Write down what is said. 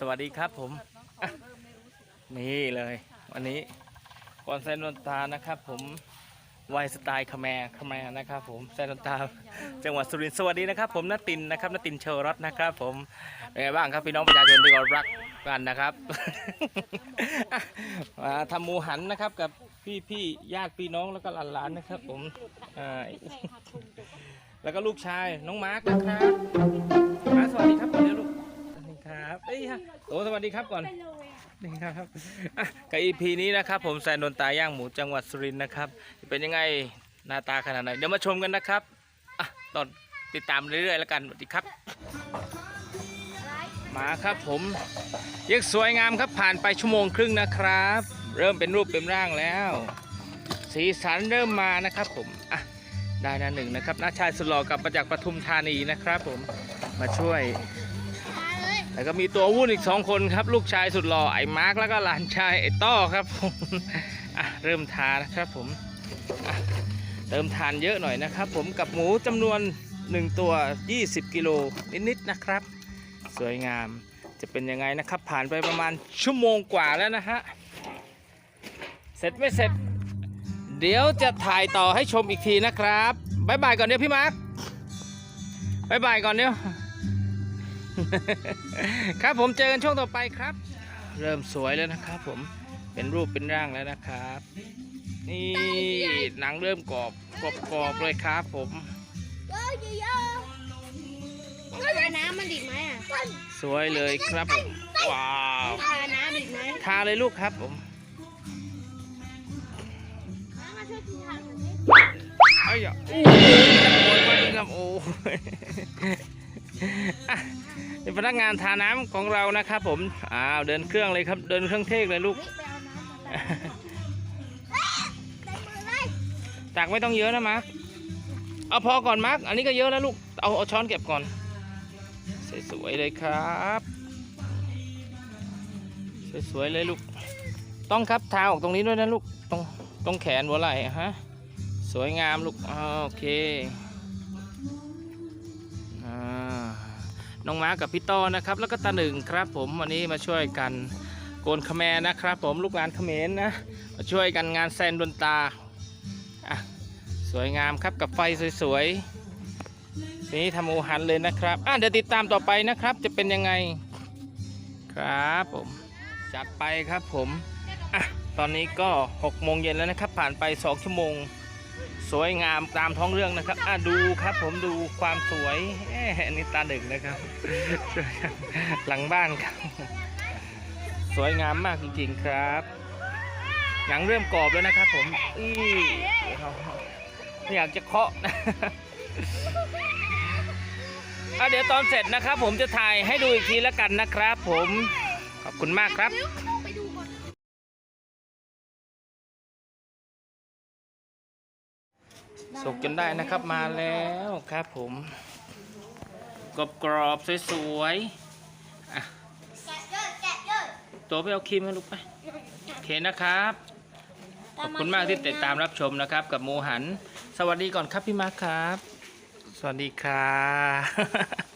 สวัสดีครับผม นี่เลย วันนี้ก่อนแซนนตานะครับผมวัยสไตล์คแมร์คแมร์นะครับผมแซนนนตาจังหวัดสุรินทร์สวัสดีนะครับ ผมนตินนะครับนตินเชอรัตน์นะครับ ผมเป็นไงบ้างครับพี่น้องประชาชนที่เรารักกันนะครับมาทำหมูหันนะครับกับพี่พี่ๆญาติพี่น้องแล้วก็หลานๆนะครับ ผมแล้วก็ลูกชายน้องมาร์คนะครับมาร์คสวัสดีครับ ครับเอ้ยฮะโตสวัสดีครับก่อนนี่ครับอะกับอีพีนี้นะครับ ผมแซนโดนตาย่างหมูจังหวัดสุรินทร์นะครับ เป็นยังไงหน้าตาขนาดไหนเดี๋ยวมาชมกันนะครับอะตอนติดตามเรื่อยๆแล้วกันสวัสดีครับมาครับผมยังสวยงามครับผ่านไปชั่วโมงครึ่งนะครับ เริ่มเป็นรูปเป็นร่างแล้ว สีสันเริ่มมานะครับผมอะได้นะหนึ่งนะครับน้าชายสุดหล่อกลับมาจากปทุมธานีนะครับผมมาช่วย แล้วก็มีตัววุ่นอีกสองคนครับ ลูกชายสุดหล่อไอ้มาร์กแล้วก็หลานชายไอ้ต้อครับผมเริ่มทานนะครับผมเติมทานเยอะหน่อยนะครับ ผมกับหมูจำนวน 1 ตัว 20 กิโลนิดๆนะครับ สวยงามจะเป็นยังไงนะครับ ผ่านไปประมาณชั่วโมงกว่าแล้วนะฮะเสร็จไม่เสร็จ เดี๋ยวจะถ่ายต่อให้ชมอีกทีนะครับบายบายก่อนเดี๋ยวพี่มาร์กบายบายก่อนเดี๋ยว ครับผมเจอกันช่วงต่อไปครับ เริ่มสวยแล้วนะครับผมเป็นรูปเป็นร่างแล้วนะครับ นี่หนังเริ่มกรอบกรอบกรอบเลยครับผมทาน้ำมันดิบไหมอะสวยเลยครับผมว้าวทาน้ำดิบไหมทาเลยลูกครับผมมาช่วยกินทานหน่อยสิไอ้ยะโอ้ยไปครับโอ้ยอะ เป็นพนักงานทาน้ำของเรานะครับ ผมอ้าวเดินเครื่องเลยครับ เดินเครื่องเทกเลยลูกตักไม่ต้องเยอะนะมาร์คเอาพอก่อนมาร์คอันนี้ก็เยอะแล้วลูกเอาเอาช้อนเก็บก่อนสวยๆเลยครับสวยๆเลยลูก ต้องครับทาออกตรงนี้ด้วยนะลูกตรงตรงแขนหัวไหล่ฮะสวยงามลูกโอเค น้องม้ากับพี่ต้อนะครับ แล้วก็ตาหนึ่งครับผมวันนี้มาช่วยกันโกนขแมนะครับผมลูกหลานเขมรนะมาช่วยกันงานแซนดนตาอะสวยงามครับกับไฟสวยๆนี้ทำหมูหันเลยนะครับอะเดี๋ยวติดตามต่อไปนะครับ จะเป็นยังไงครับผมจัดไปครับผมอะตอนนี้ก็6โมงเย็นแล้วนะครับ ผ่านไป 2 ชั่วโมง สวยงามตามท้องเรื่องนะครับอะดูครับผมดูความสวยอันนี้ตาหนึ่งนะครับ หลังบ้านครับ สวยงามมากจริงๆครับหนังเริ่มกรอบแล้วนะครับผมอีไม่อยากจะเคาะนะอะเดี๋ยวตอนเสร็จนะครับ ผมจะถ่ายให้ดูอีกทีแล้วกันนะครับ ผมขอบคุณมากครับ สุกจนได้นะครับมาแล้วครับผมกรอบกรอบๆสวยๆอะแกะเยอะแกะเยอะตัวไปเอาครีมให้ลูกไปโอเคนะครับ ขอบคุณมากที่ติดตามรับชมนะครับ กับหมูหัน สวัสดีก่อนครับพี่มาร์คครับ สวัสดีครับ